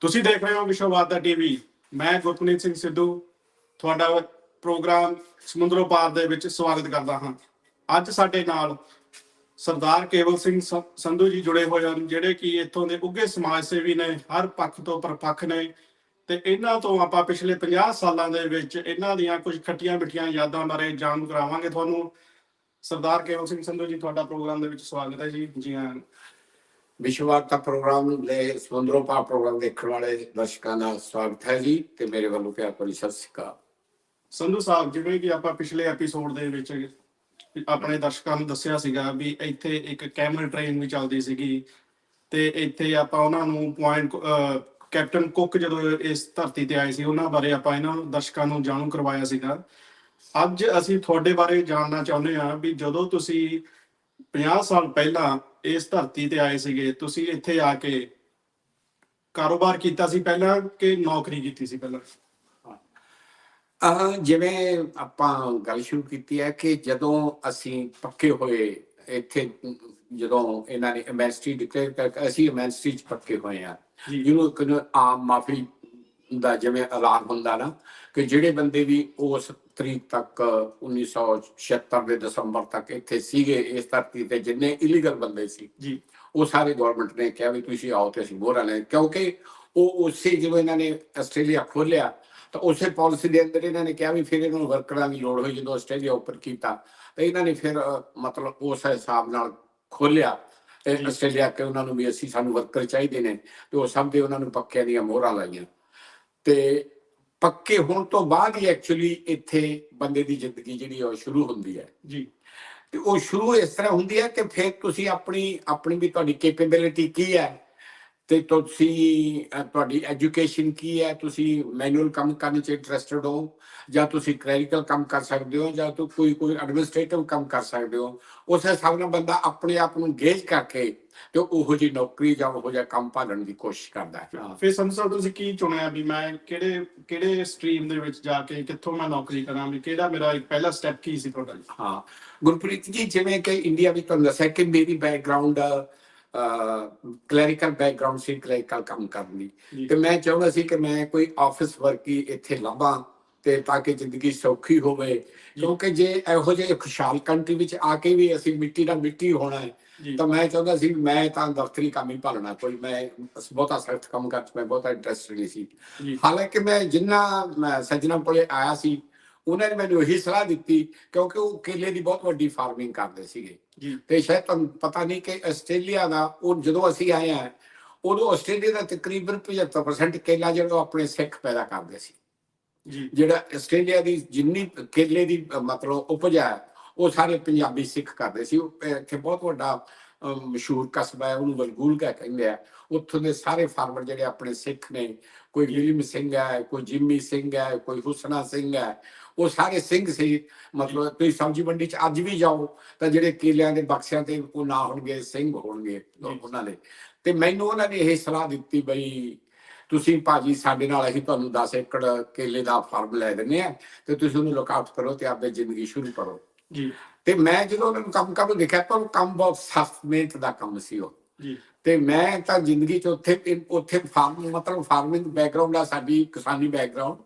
ਤੁਸੀਂ ਦੇਖ ਰਹੇ ਹੋ ਵਿਸ਼ਵਵਾਦਾ ਟੀਵੀ। ਮੈਂ ਗੁਰਪ੍ਰੀਤ ਸਿੰਘ ਸਿੱਧੂ, ਤੁਹਾਡਾ ਪ੍ਰੋਗਰਾਮ ਸਮੁੰਦਰੋਂ ਪਾਰ ਦੇ ਵਿੱਚ ਸਵਾਗਤ ਕਰਦਾ ਹਾਂ। ਅੱਜ ਸਾਡੇ ਨਾਲ ਸਰਦਾਰ ਕੇਵਲ ਸਿੰਘ ਸੰਧੂ ਜੀ ਜੁੜੇ ਹੋਏ ਹਨ, ਜਿਹੜੇ ਕਿ ਇੱਥੋਂ ਦੇ ਉੱਗੇ ਸਮਾਜ ਸੇਵੀ ਨੇ, ਹਰ ਪੱਖ ਤੋਂ ਪਰਪੱਖ ਨੇ। ਤੇ ਇਹਨਾਂ ਤੋਂ ਆਪਾਂ ਪਿਛਲੇ 50 ਸਾਲਾਂ ਦੇ ਵਿੱਚ ਇਹਨਾਂ ਦੀਆਂ ਕੁਝ ਖੱਟੀਆਂ ਮਿੱਠੀਆਂ ਯਾਦਾਂ ਬਾਰੇ ਜਾਣੂ ਕਰਾਵਾਂਗੇ ਤੁਹਾਨੂੰ। ਸਰਦਾਰ ਕੇਵਲ ਸਿੰਘ ਸੰਧੂ ਜੀ, ਤੁਹਾਡਾ ਪ੍ਰੋਗਰਾਮ ਦੇ ਵਿੱਚ ਸਵਾਗਤ ਹੈ ਜੀ। ਜੀ ਹਾਂ। ਵਿਸ਼ਵਵਾਰਤਾ ਪ੍ਰੋਗਰਾਮ ਦੇ ਸਮੁੰਦਰੋਂ ਪ੍ਰੋਗਰਾਮ ਦੇਖਣ ਵਾਲੇ ਦਰਸ਼ਕਾਂ ਦਾ ਸਵਾਗਤ ਹੈ ਜੀ ਤੇ ਮੇਰੇ ਵੱਲੋਂ ਪਿਆਰ ਭਰੀ ਸਤਿ ਸ਼੍ਰੀ ਅਕਾਲ। ਸੰਧੂ ਸਾਹਿਬ, ਜਿਵੇਂ ਕਿ ਆਪਾਂ ਪਿਛਲੇ ਐਪੀਸੋਡ ਦੇ ਵਿੱਚ ਆਪਣੇ ਦਰਸ਼ਕਾਂ ਨੂੰ ਦੱਸਿਆ ਸੀਗਾ ਵੀ ਇੱਥੇ ਇੱਕ ਕੈਮਲ ਟ੍ਰੇਨ ਵੀ ਚੱਲਦੀ ਸੀਗੀ ਤੇ ਇੱਥੇ ਆਪਾਂ ਉਹਨਾਂ ਨੂੰ ਪੁਆਇੰਟ ਕੈਪਟਨ ਕੁੱਕ ਜਦੋਂ ਇਸ ਧਰਤੀ ਤੇ ਆਏ ਸੀ, ਉਹਨਾਂ ਬਾਰੇ ਆਪਾਂ ਇਹਨਾਂ ਦਰਸ਼ਕਾਂ ਨੂੰ ਜਾਣੂ ਕਰਵਾਇਆ ਸੀਗਾ। ਅੱਜ ਅਸੀਂ ਤੁਹਾਡੇ ਬਾਰੇ ਜਾਣਨਾ ਚਾਹੁੰਦੇ ਹਾਂ ਵੀ ਜਦੋਂ ਤੁਸੀਂ 50 ਸਾਲ ਪਹਿਲਾਂ ਇਸ ਧਰਤੀ ਤੇ ਆਏ ਸੀਗੇ ਤੁਸੀਂ ਇੱਥੇ ਆ ਕੇ ਕਾਰੋਬਾਰ ਕੀਤਾ ਸੀ ਪਹਿਲਾਂ ਕਿ ਨੌਕਰੀ ਕੀਤੀ ਸੀ ਪਹਿਲਾਂ? ਅਹ ਜਿਵੇਂ ਆਪਾਂ ਗੱਲ ਸ਼ੁਰੂ ਕੀਤੀ ਹੈ ਕਿ ਜਦੋਂ ਅਸੀਂ ਪੱਕੇ ਹੋਏ ਇੱਥੇ ਜਦੋਂ ਇਹਨਾਂ ਨੇ ਐਮਐਸਟੀ ਡਿਕਲੇਅਰ ਕਰਕੇ ਅਸੀਂ ਐਮਐਸਟੀ ਚ ਪੱਕੇ ਹੋਏ ਆ ਜਿਹਨੂੰ ਕਿ ਆਮ ਮਾਫੀ ਦਾ ਜਿਵੇਂ ਐਲਾਨ ਹੁੰਦਾ ਨਾ ਕਿ ਜਿਹੜੇ ਬੰਦੇ ਵੀ ਉਸ ਤਰੀਕ ਤੱਕ 1976 ਦੇ ਦਸੰਬਰ ਤੱਕ ਇੱਥੇ ਸੀਗੇ ਇਸ ਧਰਤੀ ਤੇ ਜਿੰਨੇ ਇਲੀਗਲ ਬੰਦੇ ਸੀ ਜੀ ਉਹ ਸਾਰੇ ਗਵਰਨਮੈਂਟ ਨੇ ਕਿਹਾ ਵੀ ਤੁਸੀਂ ਆਓ ਤੇ ਅਸੀਂ ਮੋਹਰਾਂ ਲੈ ਕਿਉਂਕਿ ਉਹ ਉਸੇ ਜਦੋਂ ਇਹਨਾਂ ਨੇ ਆਸਟ੍ਰੇਲੀਆ ਖੋਲਿਆ ਤਾਂ ਉਸੇ ਪਾਲਿਸੀ ਦੇ ਅੰਦਰ ਇਹਨਾਂ ਨੇ ਕਿਹਾ ਵੀ ਫਿਰ ਇਹਨਾਂ ਨੂੰ ਵਰਕਰਾਂ ਦੀ ਲੋੜ ਹੋਈ ਜਦੋਂ ਆਸਟ੍ਰੇਲੀਆ ਉੱਪਰ ਕੀਤਾ ਤਾਂ ਇਹਨਾਂ ਨੇ ਫਿਰ ਮਤਲਬ ਉਸ ਹਿਸਾਬ ਨਾਲ ਖੋਲਿਆ। ਆਸਟ੍ਰੇਲੀਆ ਕਿ ਉਹਨਾਂ ਨੂੰ ਵੀ ਅਸੀਂ ਸਾਨੂੰ ਵਰਕਰ ਚਾਹੀਦੇ ਨੇ ਤੇ ਉਹ ਸਭ ਦੇ ਉਹਨਾਂ ਨੂੰ ਪੱਕਿਆਂ ਦੀਆਂ ਮੋਹਰਾਂ ਲਾਈਆਂ ਤੇ ਪੱਕੇ ਹੋਣ ਤੋਂ ਬਾਅਦ ਹੀ ਐਕਚੁਅਲੀ ਇੱਥੇ ਬੰਦੇ ਦੀ ਜ਼ਿੰਦਗੀ ਜਿਹੜੀ ਉਹ ਸ਼ੁਰੂ ਹੁੰਦੀ ਹੈ। ਜੀ। ਤੇ ਉਹ ਸ਼ੁਰੂ ਇਸ ਤਰ੍ਹਾਂ ਹੁੰਦੀ ਹੈ ਕਿ ਫਿਰ ਤੁਸੀਂ ਆਪਣੀ ਆਪਣੀ ਵੀ ਤੁਹਾਡੀ ਕੈਪੇਬਿਲਿਟੀ ਕੀ ਹੈ? ਤੇ ਤੁਸੀਂ ਤੁਹਾਡੀ ਐਜੂਕੇਸ਼ਨ ਕੀ ਹੈ? ਤੁਸੀਂ ਮੈਨੂਅਲ ਕੰਮ ਕਰਨ ਚ ਇੰਟਰਸਟਿਡ ਹੋ? ਜਾਂ ਤੁਸੀਂ ਕਲੈਰੀਕਲ ਕੰਮ ਕਰ ਸਕਦੇ ਹੋ? ਜਾਂ ਤੁਸੀਂ ਕੋਈ ਕੋਈ ਐਡਮਿਨਿਸਟ੍ਰੇਟਿਵ ਕੰਮ ਕਰ ਸਕਦੇ ਹੋ? ਉਸ ਹਿਸਾਬ ਨਾਲ ਬੰਦਾ ਆਪਣੇ ਆਪ ਨੂੰ ਗੇਜ ਕਰਕੇ ਤੇ ਉਹੋ ਜੀ ਨੌਕਰੀ ਜਾਂ ਉਹੋ ਜਿਹਾ ਕੰਮ ਭਾਲਣ ਦੀ ਕੋਸ਼ਿਸ਼ ਕਰਦਾ ਹੈ। ਫਿਰ ਸਾਹਿਬ ਤੁਸੀਂ ਕੀ ਚੁਣਿਆ ਵੀ ਮੈਂ ਕਿਹੜੇ ਕਿਹੜੇ ਸਟਰੀਮ ਦੇ ਵਿੱਚ ਜਾ ਕੇ ਕਿੱਥੋਂ ਮੈਂ ਨੌਕਰੀ ਕਰਾਂ? ਵੀ ਕਿਹੜਾ ਮੇਰਾ ਇੱਕ ਪਹਿਲਾ ਸਟੈਪ ਕੀ ਸੀ ਤੁਹਾਡਾ? ਹਾਂ। ਗੁਰਪ੍ਰੀਤ ਜੀ ਜਿਵੇਂ ਕਿ ਇੰਡੀਆ ਵਿੱਚ ਤੁਹਾਨੂੰ ਦੱਸਿਆ ਕਿ ਮੇਰੀ ਬੈਕਗ੍ਰਾਉਂਡ ਕਲੈਰੀਕਲ ਬੈਕਗ੍ਰਾਉਂਡ ਸੀ ਕਲੈਰੀਕਲ ਕੰਮ ਕਰਨ। ਦੀ ਤੇ ਮੈਂ ਚਾਹੁੰਦਾ ਸੀ ਕਿ ਮੈਂ ਕੋਈ ਆਫਿਸ ਵਰਕ ਹੀ ਇੱਥੇ ਲੱਭਾਂ ਤੇ ਤਾਂ ਕਿ ਜ਼ਿੰਦਗੀ ਸੌਖੀ ਹੋਵੇ। ਕਿਉਂਕਿ ਜੇ ਇਹੋ ਜਿਹੇ ਖੁਸ਼ਹਾਲ ਕੰਟਰੀ ਵਿੱਚ ਆ ਕੇ ਵੀ ਅਸੀਂ ਮਿੱਟੀ ਨਾਲ ਮਿੱਟੀ ਹੋਣਾ ਹੈ ਤਾਂ ਮੈਂ ਚਾਹੁੰਦਾ ਸੀ ਮੈਂ ਤਾਂ ਦਫ਼ਤਰੀ ਕੰਮ ਹੀ ਭਾਲਣਾ ਕੋਈ ਮੈਂ ਬਹੁਤਾ ਸਖਤ ਕੰਮ ਕਰ ਮੈਂ ਬਹੁਤਾ ਇੰਟਰਸਟ ਨਹੀਂ ਸੀ। ਹਾਲਾਂਕਿ ਮੈਂ ਜਿੰਨਾ ਸੱਜਣਾ ਕੋਲੇ ਆਇਆ ਸੀ ਉਹਨਾਂ ਨੇ ਮੈਨੂੰ ਇਹੀ ਸਲਾਹ ਦਿੱਤੀ ਕਿਉਂਕਿ ਉਹ ਕੇਲੇ ਦੀ ਬਹੁਤ ਵੱਡੀ ਫਾਰਮਿੰਗ ਕਰਦੇ ਸੀਗੇ। ਤੇ ਸ਼ਾਇਦ ਤੁਹਾਨੂੰ ਪਤਾ ਨਹੀਂ ਕਿ ਆਸਟ੍ਰੇਲੀਆ ਦਾ ਉਹ ਜਦੋਂ ਅਸੀਂ ਆਏ ਆ ਉਦੋਂ ਆਸਟ੍ਰੇਲੀਆ ਦਾ ਤਕਰੀਬਨ 75% ਕੇਲਾ ਜਿਹੜਾ ਆਪਣੇ ਸਿੱਖ ਪੈਦਾ ਕਰਦੇ ਸੀ। ਜਿਹੜਾ ਆਸਟ੍ਰੇਲੀਆ ਦੀ ਜਿੰਨੀ ਕੇਲੇ ਦੀ ਮਤਲਬ ਉਪਜ ਹੈ ਉਹ ਸਾਰੇ ਪੰਜਾਬੀ ਸਿੱਖ ਕਰਦੇ ਸੀ। ਉਹ ਇੱਥੇ ਬਹੁਤ ਵੱਡਾ ਮਸ਼ਹੂਰ ਕਸਬਾ ਹੈ ਉਹਨੂੰ ਵਲਗੂਲ ਕਾ ਕਹਿੰਦੇ ਆ। ਉੱਥੋਂ ਦੇ ਸਾਰੇ ਫਾਰਮਰ ਜਿਹੜੇ ਆਪਣੇ ਸਿੱਖ ਨੇ ਕੋਈ ਵਿਲੀਅਮ ਸਿੰਘ ਹੈ ਕੋਈ ਜਿੰਮੀ ਸਿੰਘ ਹੈ ਕੋਈ ਹੁਸਨਾ ਸਿੰਘ ਹੈ ਉਹ ਸਾਰੇ ਸਿੰਘ ਸੀ। ਮਤਲਬ ਤੁਸੀਂ ਸਬਜ਼ੀ ਮੰਡੀ ਚ ਅੱਜ ਵੀ ਜਾਓ ਤਾਂ ਜਿਹੜੇ ਕੇਲਿਆਂ ਦੇ ਬਕਸਿਆਂ ਤੇ ਉਹ ਨਾ ਹੋਣਗੇ ਸਿੰਘ ਹੋਣਗੇ। ਉਹਨਾਂ ਦੇ। ਤੇ ਮੈਨੂੰ ਉਹਨਾਂ ਨੇ ਇਹ ਸਲਾਹ ਦਿੱਤੀ ਬਈ ਤੁਸੀਂ ਭਾਜੀ ਸਾਡੇ ਨਾਲ ਅਸੀਂ ਤੁਹਾਨੂੰ 10 ਏਕੜ ਕੇਲੇ ਦਾ ਫਾਰਮ ਲੈ ਦਿੰਦੇ ਆ ਤੇ ਤੁਸੀਂ ਉਹਨੂੰ ਲੁਕਾਉਟ ਕਰੋ ਤੇ ਆਪਣੀ ਜ਼ਿੰਦਗੀ ਸ਼ੁਰੂ ਕਰੋ। ਜੀ। ਤੇ ਮੈਂ ਜਦੋਂ ਉਹਨਾਂ ਨੂੰ ਕੰਮ ਕਰਨ ਦੇਖਿਆ ਤਾਂ ਉਹ ਕੰਮ ਬਹੁਤ ਸਖਤ ਮਿਹਨਤ ਦਾ ਕੰਮ ਸੀ ਉਹ। ਜੀ। ਤੇ ਮੈਂ ਤਾਂ ਜ਼ਿੰਦਗੀ ਚ ਉੱਥੇ ਉੱਥੇ ਫਾਰਮ ਮਤਲਬ ਫਾਰਮਿੰਗ ਬੈਕਗ੍ਰਾਉਂਡ ਆ ਸਾਡੀ ਕਿਸਾਨੀ ਬੈਕਗ੍ਰਾਉਂਡ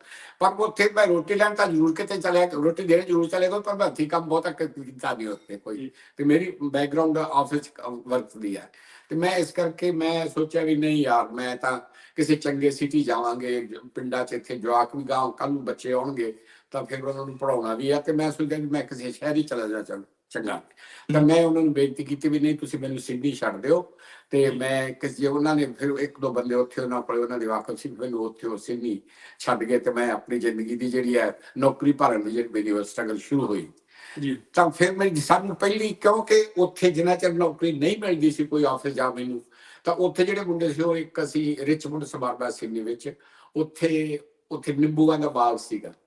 ਪਰ ਉੱਥੇ ਮੈਂ ਰੋਟੀ ਲੈਣ ਤਾਂ ਜ਼ਰੂਰ ਕਿਤੇ ਚਲਿਆ ਰੋਟੀ ਦੇਣ ਜ਼ਰੂਰ ਚਲੇ ਗਿਆ ਪਰ ਮੈਂ ਹੱਥੀਂ ਕੰਮ ਬਹੁਤਾ ਕੀਤਾ ਨਹੀਂ ਉੱਥੇ ਕੋਈ। ਤੇ ਮੇਰੀ ਬੈਕਗ੍ਰਾਉਂਡ ਆਫਿਸ ਵਰਕ ਦੀ ਹੈ ਤੇ ਮੈਂ ਇਸ ਕਰਕੇ ਮੈਂ ਸੋਚਿਆ ਵੀ ਨਹੀਂ ਯਾਰ ਮੈਂ ਤਾਂ ਕਿਸੇ ਚੰਗੇ ਸਿਟੀ ਜਾਵਾਂਗੇ ਪਿੰਡਾਂ 'ਚ ਇੱਥੇ ਜਵਾਕ ਵੀ ਗਾਂ ਕੱਲ ਨੂੰ ਬੱਚੇ ਆਉਣਗੇ ਤਾਂ ਫਿਰ ਉਹਨਾਂ ਨੂੰ ਪੜਾਉਣਾ ਵੀ ਆ ਤੇ ਮੈਂ ਸੋਚਿਆ ਵੀ ਮੈਂ ਕਿਸੇ ਸ਼ਹਿਰ ਹੀ ਚਲਾ ਜਾ ਚੰਗ- ਚੰਗਾ। ਤਾਂ ਮੈਂ ਉਹਨਾਂ ਨੂੰ ਬੇਨਤੀ ਕੀਤੀ ਵੀ ਨਹੀਂ ਤੁਸੀਂ ਮੈਨੂੰ ਸਿੱਧੀ ਛੱਡ ਦਿਓ ਤੇ ਮੈਂ ਕਿਸੇ ਉਹਨਾਂ ਨੇ ਫਿਰ ਇੱਕ ਦੋ ਬੰਦੇ ਉੱਥੇ ਉਹਨਾਂ ਕੋਲ ਉਹਨਾਂ ਦੇ ਵਾਕਫ ਸੀ ਮੈਨੂੰ ਉੱਥੇ ਉਹ ਸਿੱਧੀ ਛੱਡ ਗਏ ਤੇ ਮੈਂ ਆਪਣੀ ਜ਼ਿੰਦਗੀ ਦੀ ਜਿਹੜੀ ਹੈ ਨੌਕਰੀ ਭਰਨ ਦੀ ਜਿਹੜੀ ਮੇਰੀ ਸਟਰਗਲ ਸ਼ੁਰੂ ਹੋਈ। ਜੀ। ਤਾਂ ਫਿਰ ਮੇਰੀ ਸਾਨੂੰ ਪਹਿਲੀ ਕਿਉਂਕਿ ਉੱਥੇ ਜਿੰਨਾ ਚਿਰ ਨੌਕਰੀ ਨਹੀਂ ਮਿਲਦੀ ਸੀ ਕੋਈ ਆਫਿਸ ਜਾ ਮੈਨੂੰ ਤਾਂ ਉੱਥੇ ਜਿਹੜੇ ਮੁੰਡੇ ਸੀ ਉਹ ਇੱਕ ਅਸੀਂ ਰਿਚਮੰਡ ਸਮਾਰਬਾ ਸਿੰਘ ਦੇ ਵਿੱਚ ਉੱਥੇ ਉੱਥੇ ਨਿੰਬੂਆਂ ਦਾ ਬਾਗ ਸੀਗਾ। ਜੀ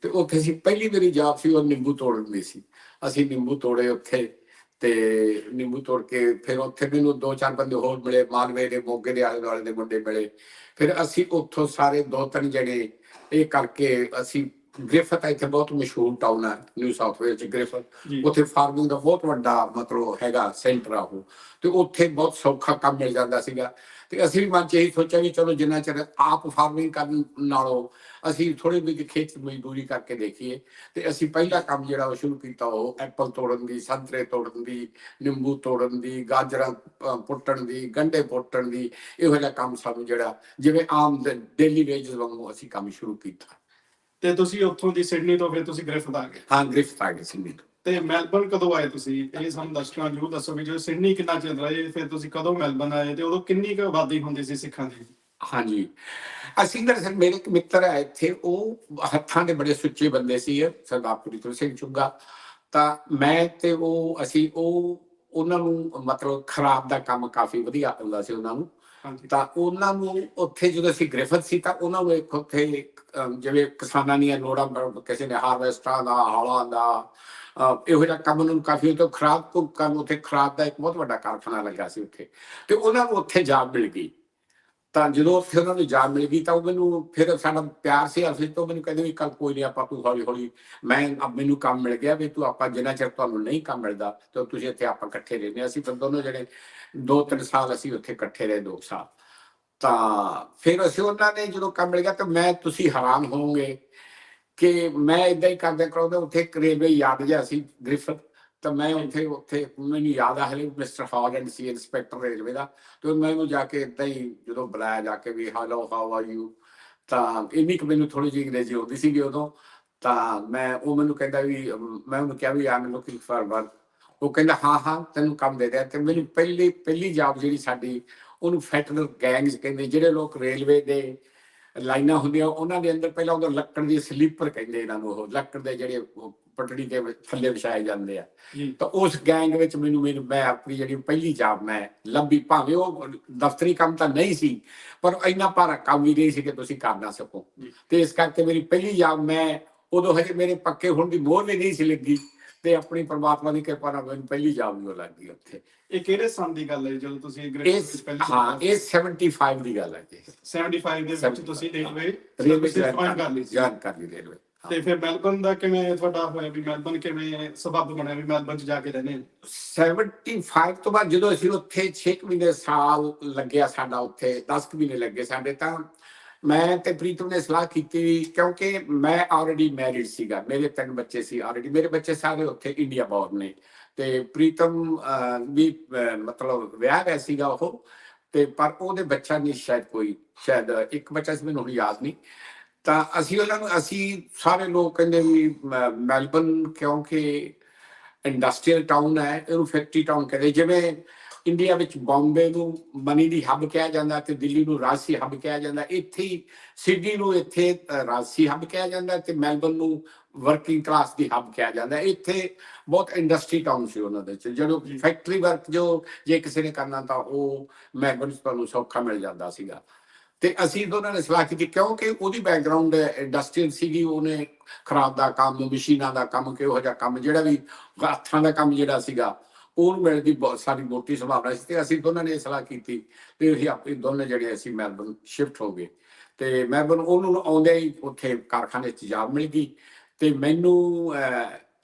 ਤੇ ਉੱਥੇ ਸੀ ਪਹਿਲੀ ਮੇਰੀ ਜੌਬ ਸੀ ਉਹ ਨਿੰਬੂ ਤੋੜਨ ਦੀ ਸੀ। ਅਸੀਂ ਨਿੰਬੂ ਤੋੜੇ ਉੱਥੇ ਤੇ ਨਿੰਬੂ ਤੋੜ ਕੇ ਫਿਰ ਉੱਥੇ ਮੈਨੂੰ ਦੋ ਚਾਰ ਬੰਦੇ ਹੋਰ ਮਿਲੇ ਮਾਲਵੇ ਦੇ ਮੋਗੇ ਦੇ ਆਲੇ ਦੁਆਲੇ ਦੇ ਮੁੰਡੇ ਮਿਲੇ। ਫਿਰ ਅਸੀਂ ਉੱਥੋਂ ਸਾਰੇ ਦੋ ਤਿੰਨ ਜਣੇ ਇਹ ਕਰਕੇ ਅਸੀਂ ਗ੍ਰਿਫਤ ਇੱਥੇ ਬਹੁਤ ਮਸ਼ਹੂਰ ਟਾਊਨ ਹੈ ਨਿਊ ਸਾਊਥ ਵੇਲਸ ਚ ਗ੍ਰਿਫਤ। ਉੱਥੇ ਫਾਰਮਿੰਗ ਦਾ ਬਹੁਤ ਵੱਡਾ ਮਤਲਬ ਹੈਗਾ ਸੈਂਟਰ ਆ ਉਹ। ਤੇ ਉੱਥੇ ਬਹੁਤ ਸੌਖਾ ਕੰਮ ਮਿਲ ਜਾਂਦਾ ਸੀਗਾ। ਤੇ ਅਸੀਂ ਵੀ ਮਨ ਚ ਇਹੀ ਸੋਚਿਆ ਵੀ ਚਲੋ ਜਿੰਨਾ ਚਿਰ ਆਪ ਫਾਰਮਿੰਗ ਕਰਨ ਨਾਲੋਂ ਅਸੀਂ ਥੋੜੇ ਵੀ ਖੇਤ ਮਜ਼ਦੂਰੀ ਕਰਕੇ ਦੇਖੀਏ ਤੇ ਅਸੀਂ ਪਹਿਲਾ ਕੰਮ ਜਿਹੜਾ ਉਹ ਸ਼ੁਰੂ ਕੀਤਾ ਉਹ ਐਪਲ ਤੋੜਨ ਦੀ ਸੰਤਰੇ ਤੋੜਨ ਦੀ ਨਿੰਬੂ ਤੋੜਨ ਦੀ ਗਾਜਰਾਂ ਪੁੱਟਣ ਦੀ ਗੰਡੇ ਪੁੱਟਣ ਦੀ ਇਹੋ ਜਿਹਾ ਕੰਮ ਸਾਨੂੰ ਜਿਹੜਾ ਜਿਵੇਂ ਆਮ ਡੇਲੀ ਵੇਜਸ ਵਾਂਗੂ ਅਸੀਂ ਕੰਮ ਸ਼ੁਰੂ ਕੀਤਾ। ਤੇ ਤੁਸੀਂ ਉੱਥੋਂ ਦੀ ਸਿਡਨੀ ਤੋਂ ਫਿਰ ਤੁਸੀਂ ਗ੍ਰਿਫਤ ਆ ਗਏ? ਹਾਂ ਗ੍ਰਿਫਤ ਆ ਗਈ ਸੀ ਮੈਨੂੰ ਤੇ ਮੈਲਬਰਨ ਕਦੋਂ ਆਏ ਤੁਸੀਂ? ਇਹ ਸਾਨੂੰ ਦਰਸ਼ਕਾਂ ਨੂੰ ਜ਼ਰੂਰ ਦੱਸੋ ਵੀ ਜਦੋਂ ਸਿਡਨੀ ਕਿੰਨਾ ਚਿਰ ਰਹੇ ਫਿਰ ਤੁਸੀਂ ਕਦੋਂ ਮੈਲਬਰਨ ਆਏ ਤੇ ਉਦੋਂ ਕਿੰਨੀ ਕੁ ਆਬਾਦੀ ਹੁੰਦੀ ਸੀ ਸਿੱਖਾਂ ਦੀ? ਹਾਂਜੀ। ਅਸੀਂ ਦਰਅਸਲ ਮੇਰੇ ਇੱਕ ਮਿੱਤਰ ਹੈ ਇੱਥੇ ਉਹ ਹੱਥਾਂ ਦੇ ਬੜੇ ਸੁੱਚੇ ਬੰਦੇ ਸੀ ਸਰਦਾਰ ਪ੍ਰੀਤਮ ਸਿੰਘ ਚੁੱਗਾ। ਤਾਂ ਮੈਂ ਤੇ ਉਹ ਅਸੀਂ ਉਹ ਉਹਨਾਂ ਨੂੰ ਮਤਲਬ ਖਰਾਬ ਦਾ ਕੰਮ ਕਾਫੀ ਵਧੀਆ ਆਉਂਦਾ ਸੀ ਉਹਨਾਂ ਨੂੰ। ਤਾਂ ਉਹਨਾਂ ਨੂੰ ਉੱਥੇ ਜਦੋਂ ਅਸੀਂ ਗ੍ਰਿਫਤ ਸੀ ਤਾਂ ਉਹਨਾਂ ਨੂੰ ਇੱਕ ਉੱਥੇ ਜਿਵੇਂ ਕਿਸਾਨਾਂ ਦੀਆਂ ਲੋੜਾਂ ਕਿਸੇ ਨੇ ਹਾਰਵੈਸਟਾਂ ਦਾ ਹਾਲਾਂ ਦਾ ਇਹੋ ਜਿਹਾ ਕੰਮ ਨੂੰ ਕਾਫੀ ਉੱਥੇ ਖਰਾਬ ਕੋ ਕੰਮ ਉੱਥੇ ਖਰਾਬ ਦਾ ਇੱਕ ਬਹੁਤ ਵੱਡਾ ਕਾਰਖਾਨਾ ਲੱਗਾ ਸੀ ਉੱਥੇ। ਤੇ ਉਹਨਾਂ ਨੂੰ ਉੱਥੇ ਜਾਬ ਮਿਲ ਗਈ। ਤਾਂ ਜਦੋਂ ਉੱਥੇ ਉਹਨਾਂ ਨੂੰ ਜਾਬ ਮਿਲ ਗਈ ਤਾਂ ਉਹ ਮੈਨੂੰ ਫਿਰ ਸਾਡਾ ਪਿਆਰ ਸੀ, ਅਸੀਂ ਤੋਂ ਮੈਨੂੰ ਕਹਿੰਦੇ ਵੀ ਕੱਲ ਕੋਈ ਨਹੀਂ ਆਪਾਂ ਤੂੰ ਹੌਲੀ ਹੌਲੀ ਮੈਂ ਅਬ ਮੈਨੂੰ ਕੰਮ ਮਿਲ ਗਿਆ ਵੀ ਤੂੰ ਆਪਾਂ ਜਿੰਨਾ ਚਿਰ ਤੁਹਾਨੂੰ ਨਹੀਂ ਕੰਮ ਮਿਲਦਾ ਤਾਂ ਤੁਸੀਂ ਇੱਥੇ ਆਪਾਂ ਇਕੱਠੇ ਰਹਿੰਦੇ ਅਸੀਂ ਫਿਰ ਦੋਨੋਂ ਜਿਹੜੇ ਦੋ ਤਿੰਨ ਸਾਲ ਅਸੀਂ ਉੱਥੇ ਇਕੱਠੇ ਰਹੇ, ਦੋ ਸਾਲ। ਤਾਂ ਫਿਰ ਅਸੀਂ ਉਹਨਾਂ ਨੇ ਜਦੋਂ ਕੰਮ ਮਿਲ ਗਿਆ ਤਾਂ ਮੈਂ, ਤੁਸੀਂ ਹੈਰਾਨ ਹੋਵੋਗੇ ਕਿ ਮੈਂ ਇਦਾਂ ਹੀ ਕਰਦੇ ਕਰਾਉਂਦੇ ਉੱਥੇ ਇੱਕ ਯਾਦ ਜਿਹਾ ਸੀ, ਗ੍ਰਿਫਤ। ਤਾਂ ਮੈਂ ਉੱਥੇ ਉੱਥੇ ਮੈਨੂੰ ਯਾਦ ਆ ਹਲੇ ਮਿਸਟਰ ਹਾਲੈਂਡ ਸੀ ਇੰਸਪੈਕਟਰ ਰੇਲਵੇ ਦਾ, ਤੇ ਮੈਂ ਉਹਨੂੰ ਜਾ ਕੇ ਇਦਾਂ ਹੀ ਜਦੋਂ ਬੁਲਾਇਆ ਜਾ ਕੇ ਵੀ ਹੈਲੋ ਹਾਊ ਆਰ ਯੂ ਤਾਂ ਇੰਨੀ ਕੁ ਮੈਨੂੰ ਥੋੜੀ ਜਿਹੀ ਅੰਗਰੇਜ਼ੀ ਆਉਂਦੀ ਸੀਗੀ ਉਦੋਂ, ਤਾਂ ਮੈਂ, ਉਹ ਮੈਨੂੰ ਕਹਿੰਦਾ ਵੀ ਮੈਂ ਉਹਨੂੰ ਕਿਹਾ ਵੀ ਆਮ ਲੁਕਿੰਗ ਫਾਰ ਵਰਕ ਉਹ ਕਹਿੰਦਾ, ਹਾਂ ਹਾਂ, ਤੈਨੂੰ ਕੰਮ ਦੇ ਦਿਆ ਤੇ ਮੈਨੂੰ ਪਹਿਲੀ ਪਹਿਲੀ ਜੌਬ ਜਿਹੜੀ ਸਾਡੀ, ਉਹਨੂੰ ਫੈਡਰਲ ਗੈਂਗਸ ਕਹਿੰਦੇ, ਜਿਹੜੇ ਲੋਕ ਰੇਲਵੇ ਦੇ ਲਾਈਨਾਂ ਹੁੰਦੀਆਂ ਉਹਨਾਂ ਦੇ ਅੰਦਰ ਪਹਿਲਾਂ ਉਹਦਾ ਲੱਕੜ ਦੀ ਸਲੀਪਰ ਕਹਿੰਦੇ ਇਹਨਾਂ ਨੂੰ ਉਹ ਲੱਕੜ ਦੇ ਜਿਹੜੇ ਪਟੜੀ ਦੇ ਥੱਲੇ ਵਿਛਾਏ ਜਾਂਦੇ ਆ। ਤਾਂ ਉਸ ਗੈਂਗ ਵਿੱਚ ਮੈਨੂੰ ਮੈਨੂੰ ਮੈਂ ਆਪਣੀ ਜਿਹੜੀ ਪਹਿਲੀ ਜੌਬ ਮੈਂ ਲੰਬੀ ਭਾਵੇਂ ਉਹ ਦਫ਼ਤਰੀ ਕੰਮ ਤਾਂ ਨਹੀਂ ਸੀ ਪਰ ਇੰਨਾ ਭਾਰਾ ਕੰਮ ਵੀ ਨਹੀਂ ਸੀ ਕਿ ਤੁਸੀਂ ਕਰ ਨਾ ਸਕੋ। ਤੇ ਇਸ ਕਰਕੇ ਮੇਰੀ ਪਹਿਲੀ ਜੌਬ ਮੈਂ ਉਦੋਂ ਹਜੇ ਮੇਰੇ ਪੱਕੇ ਹੋਣ ਦੀ ਮੋਹਰ ਵੀ ਨਹੀਂ ਸੀ ਲੱਗੀ। ਤੇ ਆਪਣੀ ਪ੍ਰਮਾਤਮਾ ਦੀ ਕਿਰਪਾ ਨਾਲ ਮੈਨੂੰ ਪਹਿਲੀ ਜੌਬ ਵੀ ਲੱਗ ਗਈ ਉੱਥੇ। ਇਹ ਕਿਹੜੇ ਸਾਲ ਦੀ ਗੱਲ ਹੈ ਜਦੋਂ ਤੁਸੀਂ ਇਸ ਵਿੱਚ ਪਹਿਲੀ ਹਾਂ ਇਹ 75 ਦੀ ਗੱਲ ਹੈ ਜੀ। 75 ਦੇ ਵਿੱਚ ਤੁਸੀਂ ਰੇਲਵੇ ਰੇਲਵੇ ਜੁਆਇਨ ਕਰ ਲਈ ਜਾਨ ਕਰ ਲਈ ਰੇਲਵੇ। ਤੇ ਫਿਰ ਮੈਲਬਰਨ ਦਾ ਕਿਵੇਂ ਤੁਹਾਡਾ ਹੋਇਆ ਵੀ ਮੈਲਬਰਨ ਕਿਵੇਂ ਸਬਬ ਬਣਿਆ ਵੀ ਮੈਲਬਰਨ ਚ ਜਾ ਕੇ ਰਹਿੰਦੇ 75 ਤੋਂ ਬਾਅਦ ਜਦੋਂ ਅਸੀਂ ਉੱਥੇ 6 ਮਹੀਨੇ ਸਾਲ ਲੱਗਿਆ ਸਾਡਾ ਉੱਥੇ 10 ਕੁ ਮਹੀਨੇ ਲੱਗੇ ਸਾਡੇ ਤਾਂ ਮੈਂ ਤੇ ਪ੍ਰੀਤਮ ਨੇ ਸਲਾਹ ਕੀਤੀ ਕਿਉਂਕਿ ਮੈਂ ਆਲਰੇਡੀ ਮੈਰਿਡ ਸੀਗਾ। ਮੇਰੇ ਤਿੰਨ ਬੱਚੇ ਸੀ ਆਲਰੇਡੀ ਮੇਰੇ ਬੱਚੇ ਸਾਰੇ ਉੱਥੇ ਇੰਡੀਆ ਬੋਰਨ ਨੇ। ਤੇ ਪ੍ਰੀਤਮ ਵੀ ਮਤਲਬ ਵਿਆਹ ਗਿਆ ਸੀਗਾ ਉਹ। ਤੇ ਪਰ ਉਹਦੇ ਬੱਚਾ ਨਹੀਂ ਸ਼ਾਇਦ ਕੋਈ, ਸ਼ਾਇਦ ਇੱਕ ਬੱਚਾ ਸੀ, ਮੈਨੂੰ ਹੁਣ ਯਾਦ ਨਹੀਂ। ਤਾਂ ਅਸੀਂ ਉਹਨਾਂ ਨੂੰ, ਅਸੀਂ ਸਾਰੇ ਲੋਕ ਕਹਿੰਦੇ ਵੀ ਮ- ਮੈਲਬਰਨ ਕਿਉਂਕਿ ਇੰਡਸਟਰੀਅਲ ਟਾਊਨ ਹੈ, ਇਹਨੂੰ ਫੈਕਟਰੀ ਟਾਊਨ ਕਹਿੰਦੇ। ਜਿਵੇਂ ਇੰਡੀਆ ਵਿੱਚ ਬੰਬੇ ਨੂੰ ਮਨੀ ਦੀ ਹੱਬ ਕਿਹਾ ਜਾਂਦਾ ਤੇ ਦਿੱਲੀ ਨੂੰ ਰਾਜਸੀ ਹੱਬ ਕਿਹਾ ਜਾਂਦਾ। ਇੱਥੇ ਹੀ ਸਿਡਨੀ ਨੂੰ ਇੱਥੇ ਰਾਜਸੀ ਹੱਬ ਕਿਹਾ ਜਾਂਦਾ ਤੇ ਮੈਲਬਰਨ ਨੂੰ ਵਰਕਿੰਗ ਕਲਾਸ ਦੀ ਹੱਬ ਕਿਹਾ ਜਾਂਦਾ। ਇੱਥੇ ਬਹੁਤ ਇੰਡਸਟਰੀ ਟਾਊਨ ਸੀ ਉਹਨਾਂ ਦੇ ਜਦੋਂ ਜੀ। ਫੈਕਟਰੀ ਵਰਕ ਜੋ ਜੇ ਕਿਸੇ ਨੇ ਕਰਨਾ ਤਾਂ ਉਹ ਮੈਲਬਰਨ 'ਚ ਤੁਹਾਨੂੰ ਸੌਖਾ ਮਿਲ ਜਾਂਦਾ ਸੀਗਾ। ਤੇ ਅਸੀਂ ਦੋਨਾਂ ਨੇ ਸਲਾਹ ਕੀਤੀ ਕਿਉਂਕਿ ਉਹਦੀ ਬੈਕਗ੍ਰਾਉਂਡ ਇੰਡਸਟਰੀਅਲ ਸੀਗੀ ਉਹਨੇ ਖਰਾਬ ਦਾ ਕੰਮ ਮਸ਼ੀਨਾਂ ਦਾ ਕੰਮ ਕਿਹੋ ਜਿਹਾ ਕੰਮ ਜਿਹੜਾ ਵੀ ਹੱਥਾਂ ਦਾ ਕੰਮ ਜਿਹੜਾ ਸੀਗਾ ਉਹਨੂੰ ਮਿਲਣ ਦੀ ਬਹੁਤ ਸਾਰੀ ਮੋਟੀ ਸੰਭਾਵਨਾ ਸੀ ਤੇ ਅਸੀਂ ਦੋਨਾਂ ਨੇ ਸਲਾਹ ਕੀਤੀ ਤੇ ਅਸੀਂ ਆਪਣੇ ਦੋਨੇ ਜਿਹੜੇ ਅਸੀਂ ਮੈਲਬਰਨ ਸ਼ਿਫਟ ਹੋ ਗਏ। ਤੇ ਮੈਲਬਰਨ ਉਹਨੂੰ ਆਉਂਦੇ ਹੀ ਉੱਥੇ ਕਾਰਖਾਨੇ 'ਚ ਜਾਬ ਮਿਲ ਗਈ ਤੇ ਮੈਨੂੰ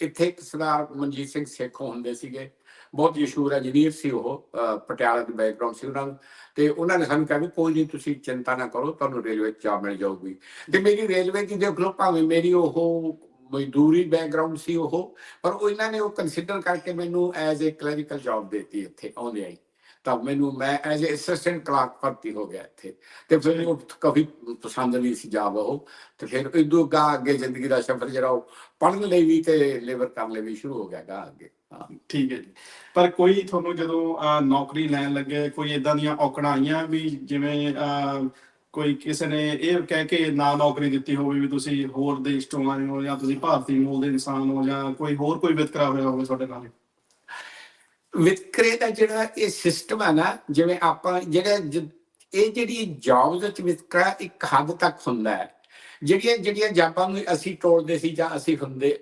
ਇੱਥੇ ਇੱਕ ਸਰਦਾਰ ਮਨਜੀਤ ਸਿੰਘ ਸੇਖੋਂ ਹੁੰਦੇ ਸੀਗੇ। ਬਹੁਤ ਮਸ਼ਹੂਰ ਇੰਜੀਨੀਅਰ ਸੀ ਉਹ ਪਟਿਆਲਾ ਦੇ ਬੈਕਗ੍ਰਾਉਂਡ ਸੀ ਉਹਨਾਂ ਨੂੰ ਤੇ ਉਹਨਾਂ ਨੇ ਸਾਨੂੰ ਕਿਹਾ ਵੀ ਕੋਈ ਨਹੀਂ ਤੁਸੀਂ ਚਿੰਤਾ ਨਾ ਕਰੋ, ਤੁਹਾਨੂੰ ਰੇਲਵੇ 'ਚ ਜਾ ਮਿਲ ਜਾਊਗੀ। ਤੇ ਮੇਰੀ ਰੇਲਵੇ ਦੀ ਦੇਖ ਲਓ ਭਾਵੇਂ ਮੇਰੀ ਉਹ ਮਜ਼ਦੂਰੀ ਬੈਕਗ੍ਰਾਉਂਡ ਸੀ ਉਹ ਪਰ ਉਹ ਇਹਨਾਂ ਨੇ ਉਹ ਕੰਸੀਡਰ ਕਰਕੇ ਮੈਨੂੰ ਐਜ਼ ਅ ਕਲੈਰੀਕਲ ਜੌਬ ਦਿੱਤੀ ਇੱਥੇ ਆਉਂਦੇ ਆਈ ਤਾਂ ਮੈਨੂੰ ਮੈਂ ਐਜ਼ ਅ ਅਸਿਸਟੈਂਟ ਕਲਰਕ ਭਰਤੀ ਹੋ ਗਿਆ ਇੱਥੇ। ਤੇ ਫਿਰ ਮੈਨੂੰ ਕਾਫੀ ਪਸੰਦ ਨਹੀਂ ਸੀ ਜੌਬ ਉਹ। ਤੇ ਫਿਰ ਇਦੋਂ ਗਾ ਅੱਗੇ ਜ਼ਿੰਦਗੀ ਦਾ ਸਫ਼ਰ ਜਿਹੜਾ ਉਹ ਪੜ੍ਹਨ ਲਈ ਵੀ ਤੇ ਲੇਬਰ ਕਰਨ ਲਈ ਵੀ ਸ਼ੁਰੂ ਹੋ ਗਿਆ ਗਾ ਅੱਗੇ। ਠੀਕ ਹੈ ਜੀ। ਪਰ ਕੋਈ ਤੁਹਾਨੂੰ ਜਦੋਂ ਨੌਕਰੀ ਲੈਣ ਲੱਗੇ ਕੋਈ ਇਦਾਂ ਦੀਆਂ ਔਕੜਾਂ ਆਈਆਂ ਵੀ ਜਿਵੇਂ ਕੋਈ ਕਿਸੇ ਨੇ ਇਹ ਕਹਿ ਕੇ ਨਾ ਨੌਕਰੀ ਦਿੱਤੀ ਹੋਵੇ ਵੀ ਤੁਸੀਂ ਹੋਰ ਦੇਸ਼ ਤੋਂ ਆਏ ਹੋ ਜਾਂ ਤੁਸੀਂ ਭਾਰਤੀ ਮੂਲ ਦੇ ਇਨਸਾਨ ਹੋ ਜਾਂ ਕੋਈ ਹੋਰ ਕੋਈ ਵਿਤਕਰਾ ਹੋਇਆ ਹੋਵੇ ਤੁਹਾਡੇ ਨਾਲ? ਵਿਤਕਰੇ ਦਾ ਜਿਹੜਾ ਇਹ ਸਿਸਟਮ ਹੈ ਨਾ ਜਿਵੇਂ ਆਪਾਂ ਜਿਹੜਾ ਇਹ ਜਿਹੜੀ ਜੌਬਸ ਵਿੱਚ ਵਿਤਕਰਾ ਇੱਕ ਹੱਦ ਤੱਕ ਹੁੰਦਾ ਹੈ। ਜਿਹੜੀਆਂ ਜਿਹੜੀਆਂ ਜਾਬਾਂ ਨੂੰ ਅਸੀਂ ਤੋੜਦੇ ਸੀ ਜਾਂ ਅਸੀਂ ਹੁੰਦੇ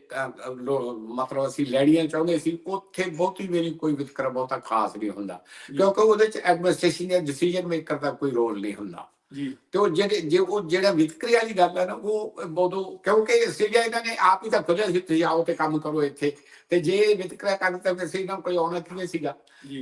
ਮਤਲਬ ਅਸੀਂ ਲੈਣੀਆਂ ਚਾਹੁੰਦੇ ਸੀ ਉੱਥੇ ਬਹੁਤੀ ਮੇਰੀ ਕੋਈ ਵਿਤਕਰਾ ਬਹੁਤਾ ਖਾਸ ਨਹੀਂ ਹੁੰਦਾ। ਕਿਉਂਕਿ ਉਹਦੇ ਚ ਐਡਮਿਨਿਸਟ੍ਰੇਸ਼ਨ ਜਾਂ ਡਿਸੀਜਨ ਮੇਕਰ ਦਾ ਕੋਈ ਰੋਲ ਨਹੀਂ ਹੁੰਦਾ। ਜੀ। ਤੇ ਉਹ ਜਿਹੜੇ ਜੇ ਉਹ ਜਿਹੜਾ ਵਿਤਕਰੇ ਵਾਲੀ ਗੱਲ ਹੈ ਨਾ ਉਹ ਉਦੋਂ ਕਿਉਂਕਿ ਆਸਟ੍ਰੇਲੀਆ ਇਹਨਾਂ ਨੇ ਆਪ ਹੀ ਤਾਂ ਖੋਲਿਆ ਸੀ ਤੁਸੀਂ ਆਓ ਤੇ ਕੰਮ ਕਰੋ ਇੱਥੇ। ਤੇ ਜੇ ਵਿਤਕਰਾ ਕਰਦੇ ਤਾਂ ਸੀ ਨਾ ਕੋਈ ਆਉਣਾ ਕਿਵੇਂ ਸੀਗਾ?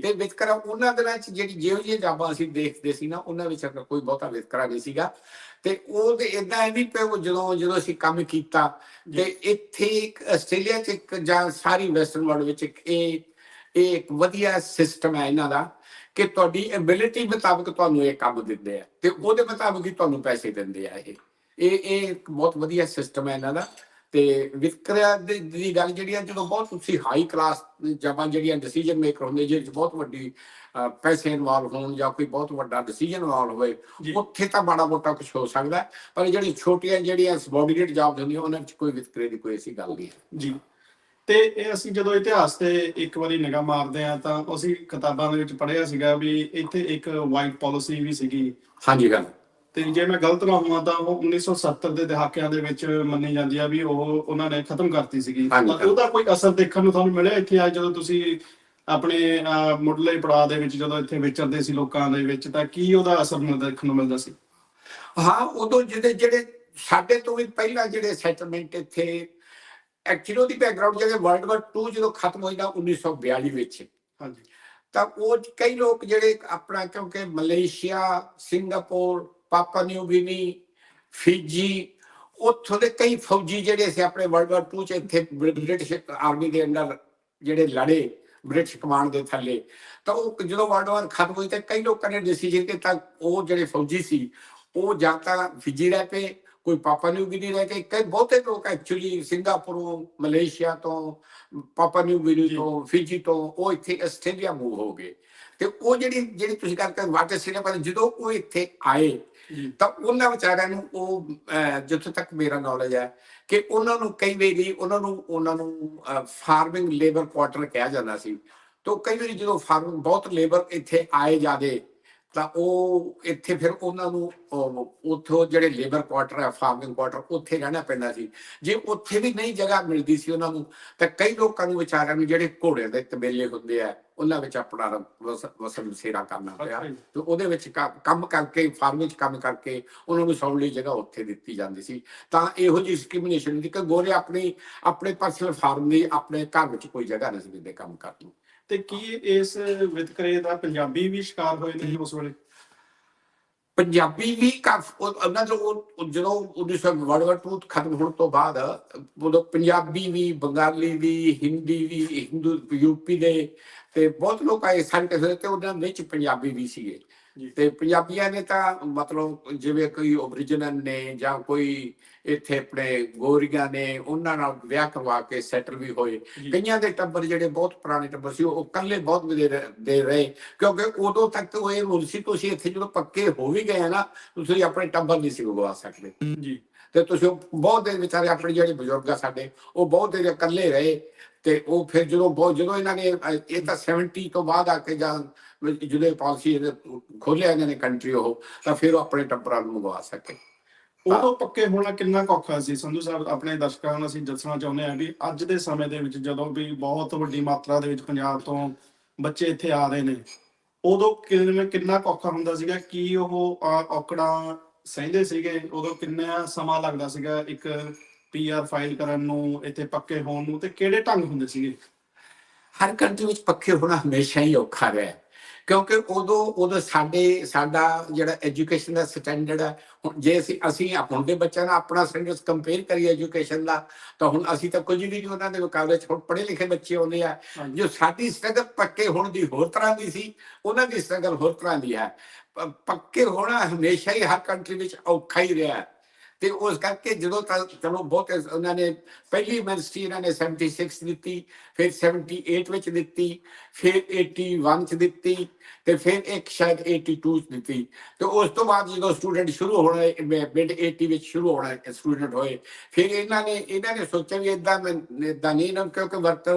ਤੇ ਵਿਤਕਰਾ ਉਹਨਾਂ ਦਿਨਾਂ ਚ ਜਿਹੜੀ ਜਿਹੋ ਜਿਹੀਆਂ ਜਾਬਾਂ ਅਸੀਂ ਦੇਖਦੇ ਸੀ ਨਾ ਉਹਨਾਂ ਵਿੱਚ ਕੋਈ ਬਹੁਤਾ ਵਿਤਕਰਾ ਨਹੀਂ ਸੀਗਾ। ਤੇ ਉਹ ਤੇ ਇਦਾਂ ਹੈ ਵੀ ਉਹ ਜਦੋਂ ਜਦੋਂ ਅਸੀਂ ਕੰਮ ਕੀਤਾ ਤੇ ਇੱਥੇ ਆਸਟ੍ਰੇਲੀਆ ਚ ਇੱਕ ਜਾਂ ਸਾਰੀ ਵੈਸਟਰਨ ਵਰਲਡ ਵਿੱਚ ਇੱਕ ਇਹ ਇਹ ਇੱਕ ਵਧੀਆ ਸਿਸਟਮ ਹੈ ਇਹਨਾਂ ਦਾ। ਕਿ ਤੁਹਾਡੀ ਐਬਿਲਿਟੀ ਮੁਤਾਬਕ ਤੁਹਾਨੂੰ ਇਹ ਕੰਮ ਦਿੰਦੇ ਆ ਤੇ ਉਹਦੇ ਮੁਤਾਬਕ ਹੀ ਤੁਹਾਨੂੰ ਪੈਸੇ ਦਿੰਦੇ ਆ ਇਹ। ਇਹ ਇਹ ਬਹੁਤ ਵਧੀਆ ਸਿਸਟਮ ਹੈ ਇਹਨਾਂ ਦਾ। ਤੇ ਵਿਤਕਰਾ ਦੀ ਗੱਲ ਜਿਹੜੀ ਹੈ ਜਦੋਂ ਬਹੁਤ ਤੁਸੀਂ ਹਾਈ ਕਲਾਸ ਜਬਾਂ ਜਿਹੜੀਆਂ ਡਿਸੀਜਨ ਮੇਕਰ ਹੁੰਦੇ ਚ ਬਹੁਤ ਵੱਡੀ ਪੈਸੇ ਇਨਵੋਲਵ ਹੋਣ ਜਾਂ ਕੋਈ ਬਹੁਤ ਵੱਡਾ ਡਿਸੀਜਨ ਇਨਵੋਲਵ ਹੋਵੇ ਜੀ। ਉੱਥੇ ਤਾਂ ਮਾੜਾ ਮੋਟਾ ਕੁਝ ਹੋ ਸਕਦਾ ਪਰ ਜਿਹੜੀ ਛੋਟੀਆਂ ਜਿਹੜੀਆਂ ਸਬੋਰਡੀਨੇਟ ਜੌਬ ਹੁੰਦੀਆਂ ਉਹਨਾਂ ਵਿੱਚ ਕੋਈ ਵਿਤਕਰੇ ਦੀ ਕੋਈ ਐਸੀ ਗੱਲ ਨਹੀਂ ਹੈ। ਜੀ। ਤੇ ਇਹ ਅਸੀਂ ਜਦੋਂ ਇਤਿਹਾਸ ਤੇ ਇੱਕ ਵਾਰੀ ਨਿਗਾਹ ਮਾਰਦੇ ਆ ਤਾਂ ਅਸੀਂ ਕਿਤਾਬਾਂ ਦੇ ਵਿੱਚ ਪੜ੍ਹਿਆ ਸੀਗਾ ਵੀ ਇੱਥੇ ਇੱਕ ਵਾਈਟ ਪਾਲਿਸੀ ਵੀ ਸੀਗੀ। ਹਾਂਜੀ ਗੱਲ ਤੇ ਜੇ ਮੈਂ ਗਲਤ ਨਾ ਹੋਵਾਂ ਤਾਂ ਉਹ 1970 ਦੇ ਦਹਾਕਿਆਂ ਦੇ ਵਿੱਚ ਮੰਨੀ ਜਾਂਦੀ ਆ ਵੀ ਉਹ ਉਹਨਾਂ ਨੇ ਖਤਮ ਕਰਤੀ ਸੀਗੀ। ਹਾਂਜੀ। ਤਾਂ ਉਹਦਾ ਕੋਈ ਅਸਰ ਦੇਖਣ ਨੂੰ ਤੁਹਾਨੂੰ ਮਿਲਿਆ ਇੱਥੇ ਆ ਜਦੋਂ ਤੁਸੀਂ ਆਪਣੇ ਅਹ, ਮੁੱਢਲੇ ਪੜਾਅ ਦੇ ਵਿੱਚ ਜਦੋਂ ਇੱਥੇ ਵਿਚਰਦੇ ਸੀ ਲੋਕਾਂ ਦੇ ਵਿੱਚ ਤਾਂ ਕੀ ਉਹਦਾ ਅਸਰ ਮਿਲਦਾ ਦੇਖਣ ਨੂੰ ਮਿਲਦਾ ਸੀ? ਹਾਂ ਉਦੋਂ ਜਿਹੜੇ ਜਿਹੜੇ ਸਾਡੇ ਤੋਂ ਵੀ ਪਹਿਲਾਂ ਜਿਹੜੇ ਸੈਟਲਮੈਂਟ ਇੱਥੇ ਐਕਚੁਅਲੀ ਉਹਦੀ ਬੈਕਗ੍ਰਾਉਂਡ ਜਿਹੜੇ ਵਰਲਡ ਵਾਰ 2 ਜਦੋਂ ਖਤਮ ਹੋਈ ਨਾ 1942 ਵਿੱਚ। ਹਾਂਜੀ। ਤਾਂ ਉਹ ਕਈ ਲੋਕ ਜਿਹੜੇ ਆਪਣਾ ਕਿਉਂਕਿ Malaysia Singapore Papua New Guinea Fiji ਉੱਥੋਂ ਦੇ ਕਈ ਫੌਜੀ ਜਿਹੜੇ ਸੀ ਆਪਣੇ ਵਰਲਡ ਵਾਰ 2 ਚ ਇੱਥੇ ਬ੍ਰਿਟਿਸ਼ ਆਰਮੀ ਦੇ ਅੰਡਰ ਜਿਹੜੇ ਲੜੇ ਬ੍ਰਿਟਿਸ਼ ਕਮਾਂਡ ਦੇ ਥੱਲੇ। ਤਾਂ ਉਹ ਜਦੋਂ ਵਰਲਡ ਵਾਰ ਖਤਮ ਹੋਈ ਤਾਂ ਕਈ ਲੋਕਾਂ ਨੇ ਡਿਸੀਜਨ ਕੀਤਾ ਉਹ ਜਿਹੜੇ ਫੌਜੀ ਸੀ ਉਹ ਜਾਂ ਤਾਂ ਫਿਜੀ ਰਹਿ ਪਏ ਕੋਈ ਪਾਪਾ ਨਿਊ ਗਿਨੀ ਰਹਿ ਕੇ ਕਈ ਬਹੁਤੇ ਲੋਕ ਐਕਚੁਅਲੀ ਸਿੰਗਾਪੁਰੋਂ ਮਲੇਸ਼ੀਆ ਤੋਂ ਪਾਪਾ ਨਿਊ ਗਿਨੀ। ਤੋਂ ਫਿਜੀ ਤੋਂ ਉਹ ਇੱਥੇ ਆਸਟ੍ਰੇਲੀਆ ਮੂਵ ਹੋ ਗਏ। ਤੇ ਉਹ ਜਿਹੜੀ ਜਿਹੜੀ ਤੁਸੀਂ ਗੱਲ ਕਰ ਵਾਟਰ ਆਸਟ੍ਰੇਲੀਆ ਪਰ ਜਦੋਂ ਉਹ ਇੱਥੇ ਆਏ ਤਾਂ ਉਹਨਾਂ ਵਿਚਾਰਿਆਂ ਨੂੰ ਉਹ ਜਿੱਥੋਂ ਤੱਕ ਮੇਰਾ ਨੌਲੇਜ ਹੈ ਕਿ ਉਹਨਾਂ ਨੂੰ ਕਈ ਵਾਰੀ ਉਹਨਾਂ ਨੂੰ ਉਹਨਾਂ ਨੂੰ ਫਾਰਮਿੰਗ ਲੇਬਰ ਕੁਆਟਰ ਕਿਹਾ ਜਾਂਦਾ ਸੀ। ਤੋਂ ਕਈ ਵਾਰੀ ਜਦੋਂ ਫਾਰਮਿੰਗ ਬਹੁਤ ਲੇਬਰ ਇੱਥੇ ਆਏ ਜਾਦੇ ਤਾਂ ਉਹ ਇੱਥੇ ਫਿਰ ਉਹਨਾਂ ਨੂੰ ਉੱਥੋਂ ਜਿਹੜੇ ਲੇਬਰ ਕੁਆਟਰ ਹੈ ਫਾਰਮਿੰਗ ਕੁਆਟਰ ਉੱਥੇ ਰਹਿਣਾ ਪੈਂਦਾ ਸੀ। ਜੇ ਉੱਥੇ ਵੀ ਨਹੀਂ ਜਗ੍ਹਾ ਮਿਲਦੀ ਸੀ ਉਹਨਾਂ ਨੂੰ ਤਾਂ ਕਈ ਲੋਕਾਂ ਨੂੰ ਵਿਚਾਰਿਆਂ ਨੂੰ ਜਿਹੜੇ ਘੋੜਿਆਂ ਦੇ ਤਬੇਲੇ ਹੁੰਦੇ ਆ ਉਹਨਾਂ ਵਿੱਚ ਆਪਣਾ ਵਸ- ਵਸਣ ਸੇਰਾ ਕਰਨਾ ਪਿਆ। ਜੀ। ਤੇ ਉਹਦੇ ਵਿੱਚ ਕੰਮ- ਕਰਕੇ ਫਾਰਮ ਵਿੱਚ ਕੰਮ ਕਰਕੇ ਉਹਨਾਂ ਨੂੰ ਸੌਣ ਲਈ ਜਗ੍ਹਾ ਉੱਥੇ ਦਿੱਤੀ ਜਾਂਦੀ ਸੀ। ਤਾਂ ਇਹੋ ਜਿਹੀ ਡਿਸਕ੍ਰਿਮੀਨੇਸ਼ਨ ਨਹੀਂ ਕਿ ਗੋਰੇ ਆਪਣੀ ਆਪਣੇ ਪਰਸਨਲ ਫਾਰਮ ਦੀ ਆਪਣੇ ਘਰ ਵਿੱਚ ਕੋਈ ਜਗ੍ਹਾ ਨਹੀਂ ਸੀ ਦਿੰਦੇ ਕੰਮ ਕਰਨ ਨੂੰ। ਤੇ ਕੀ ਇਸ ਵਿਤਕਰੇ ਦਾ ਪੰਜਾਬੀ ਵੀ ਸ਼ਿਕਾਰ ਹੋਏ ਨੇ ਉਸ ਵੇਲੇ? ਪੰਜਾਬੀ ਵੀ ਕਾਫ ਉਹਨਾਂ ਦਾ ਜਦੋਂ 1900 ਵਰਲਡ ਵਾਰ 2 ਖਤਮ ਹੋਣ ਤੋਂ ਬਾਅਦ ਉਦੋਂ ਪੰਜਾਬੀ ਵੀ, ਬੰਗਾਲੀ ਵੀ, ਹਿੰਦੀ ਵੀ, ਹਿੰਦੂ ਯੂਪੀ ਦੇ, ਤੇ ਬਹੁਤ ਲੋਕ ਆਏ ਸਾਰੇ ਕਿਸੇ ਤੇ ਉਹਨਾਂ ਵਿੱਚ ਪੰਜਾਬੀ ਵੀ ਸੀਗੇ। ਤੇ ਪੰਜਾਬੀਆਂ ਨੇ ਤਾਂ ਮਤਲਬ ਜਿਵੇਂ ਕੋਈ ਓਰੀਜਨਲ ਨੇ ਜਾਂ ਕੋਈ ਇੱਥੇ ਆਪਣੇ ਗੋਰੀਆਂ ਨੇ ਉਹਨਾਂ ਨਾਲ ਵਿਆਹ ਕਰਵਾ ਕੇ ਸੈਟਲ ਵੀ ਹੋਏ। ਕਈਆਂ ਦੇ ਟੱਬਰ ਜਿਹੜੇ ਬਹੁਤ ਪੁਰਾਣੇ ਟੱਬਰ ਸੀ ਉਹ ਇਕੱਲੇ ਬਹੁਤ ਵਧੇ ਰਹੇ- ਦੇ ਰਹੇ। ਕਿਉਂਕਿ ਉਦੋਂ ਤੱਕ ਤਾਂ ਉਹ ਇਹ ਰੂਲ ਸੀ ਤੁਸੀਂ ਇੱਥੇ ਜਦੋਂ ਪੱਕੇ ਹੋ ਵੀ ਗਏ ਨਾ ਤੁਸੀਂ ਆਪਣੇ ਟੱਬਰ ਨਹੀਂ ਸੀ ਗਵਾ ਸਕਦੇ। ਜੀ। ਤੇ ਤੁਸੀਂ ਬਹੁਤ ਦੇ ਵਿਚਾਰੇ ਆਪਣੇ ਜਿਹੜੇ ਬਜ਼ੁਰਗ ਆ ਸਾਡੇ ਉਹ ਬਹੁਤ ਦੇਰ ਇਕੱਲੇ ਰਹੇ। ਤੇ ਉਹ ਫਿਰ ਜਦੋਂ ਬਹੁਤ ਜਦੋਂ ਇਹਨਾਂ ਨੇ ਇਹ ਤਾਂ 70 ਤੋਂ ਬਾਅਦ ਆ ਕੇ ਜਾਂ ਜਦੋਂ ਪਾਲਿਸੀ ਖੋਲਿਆ ਇਹਨਾਂ ਨੇ ਕੰਟਰੀ ਉਹ ਤਾਂ ਫਿਰ ਉਹ ਆਪਣੇ ਟੱਬਰਾਂ ਨੂੰ ਮੰਗਵਾ ਸਕੇ। ਉਦੋਂ ਪੱਕੇ ਹੋਣਾ ਕਿੰਨਾ ਔਖਾ ਸੀ? ਸੰਧੂ ਸਾਹਿਬ ਆਪਣੇ ਦਰਸ਼ਕਾਂ ਨੂੰ ਅਸੀਂ ਦੱਸਣਾ ਚਾਹੁੰਦੇ ਹਾਂ ਵੀ ਅੱਜ ਦੇ ਸਮੇਂ ਦੇ ਵਿੱਚ ਜਦੋਂ ਵੀ ਬਹੁਤ ਵੱਡੀ ਮਾਤਰਾ ਦੇ ਵਿੱਚ ਪੰਜਾਬ ਤੋਂ ਬੱਚੇ ਇੱਥੇ ਆ ਰਹੇ ਨੇ ਉਦੋਂ ਕਿੰਨਾ ਕਿੰਨਾ ਔਖਾ ਹੁੰਦਾ ਸੀਗਾ? ਕੀ ਉਹ ਔਕੜਾਂ ਸਹਿੰਦੇ ਸੀਗੇ? ਉਦੋਂ ਕਿੰਨਾ ਸਮਾਂ ਲੱਗਦਾ ਸੀਗਾ ਇੱਕ ਪੀਆਰ ਫਾਈਲ ਕਰਨ ਨੂੰ ਇੱਥੇ ਪੱਕੇ ਹੋਣ ਨੂੰ? ਤੇ ਕਿਹੜੇ ਢੰਗ ਹੁੰਦੇ ਸੀਗੇ? ਹਰ ਕੰਟਰੀ ਵਿੱਚ ਪੱਕੇ ਹੋਣਾ ਹਮੇਸ਼ਾ ਹੀ ਔਖਾ ਰਿਹਾ। ਕਿਉਂਕਿ ਉਦੋਂ ਉਦੋਂ ਸਾਡੇ ਸਾਡਾ ਜਿਹੜਾ ਐਜੂਕੇਸ਼ਨ ਦਾ ਸਟੈਂਡਰਡ ਹੈ ਹੁਣ ਜੇ ਅਸੀਂ ਅਸੀਂ ਹੁਣ ਦੇ ਬੱਚਿਆਂ ਨਾਲ ਆਪਣਾ ਸਟੈਂਡਰਡ ਕੰਪੇਅਰ ਕਰੀਏ ਐਜੂਕੇਸ਼ਨ ਦਾ ਤਾਂ ਹੁਣ ਅਸੀਂ ਤਾਂ ਕੁਝ ਵੀ ਨਹੀਂ ਉਹਨਾਂ ਦੇ ਮੁਕਾਬਲੇ ਹੁਣ ਪੜ੍ਹੇ ਲਿਖੇ ਬੱਚੇ ਆਉਂਦੇ ਆ। ਜੋ ਸਾਡੀ ਸਟਰਗਲ ਪੱਕੇ ਹੋਣ ਦੀ ਹੋਰ ਤਰ੍ਹਾਂ ਦੀ ਸੀ ਉਹਨਾਂ ਦੀ ਸਟਰਗਲ ਹੋਰ ਤਰ੍ਹਾਂ ਦੀ ਹੈ। ਪੱਕੇ ਹੋਣਾ ਹਮੇਸ਼ਾ ਹੀ ਹਰ ਕੰਟਰੀ ਵਿੱਚ ਔਖਾ ਹੀ ਰਿਹਾ ਹੈ। ਤੇ ਉਸ ਕਰਕੇ ਜਦੋਂ ਤੱਕ ਚਲੋ ਬਹੁਤ ਉਹਨਾਂ ਨੇ ਪਹਿਲੀ ਮਿਨਿਸਟਰੀ ਇਹਨਾਂ ਨੇ 76 ਦਿੱਤੀ ਫਿਰ 78 ਵਿੱਚ ਦਿੱਤੀ, ਫਿਰ 81 ਚ ਦਿੱਤੀ ਤੇ ਫਿਰ ਇੱਕ ਸ਼ਾਇਦ 82 ਚ ਦਿੱਤੀ। ਤੇ ਉਸ ਤੋਂ ਬਾਅਦ ਜਦੋਂ ਸਟੂਡੈਂਟ ਸ਼ੁਰੂ ਹੋਣੇ ਮਿਡ 80 ਵਿੱਚ ਸ਼ੁਰੂ ਹੋਣਾ ਸਟੂਡੈਂਟ ਹੋਏ, ਫਿਰ ਇਹਨਾਂ ਨੇ ਇਹਨਾਂ ਨੇ ਸੋਚਿਆ ਵੀ ਇਦਾਂ ਇਦਾਂ ਨਹੀਂ ਨਾ, ਕਿਉਂਕਿ ਵਰਤ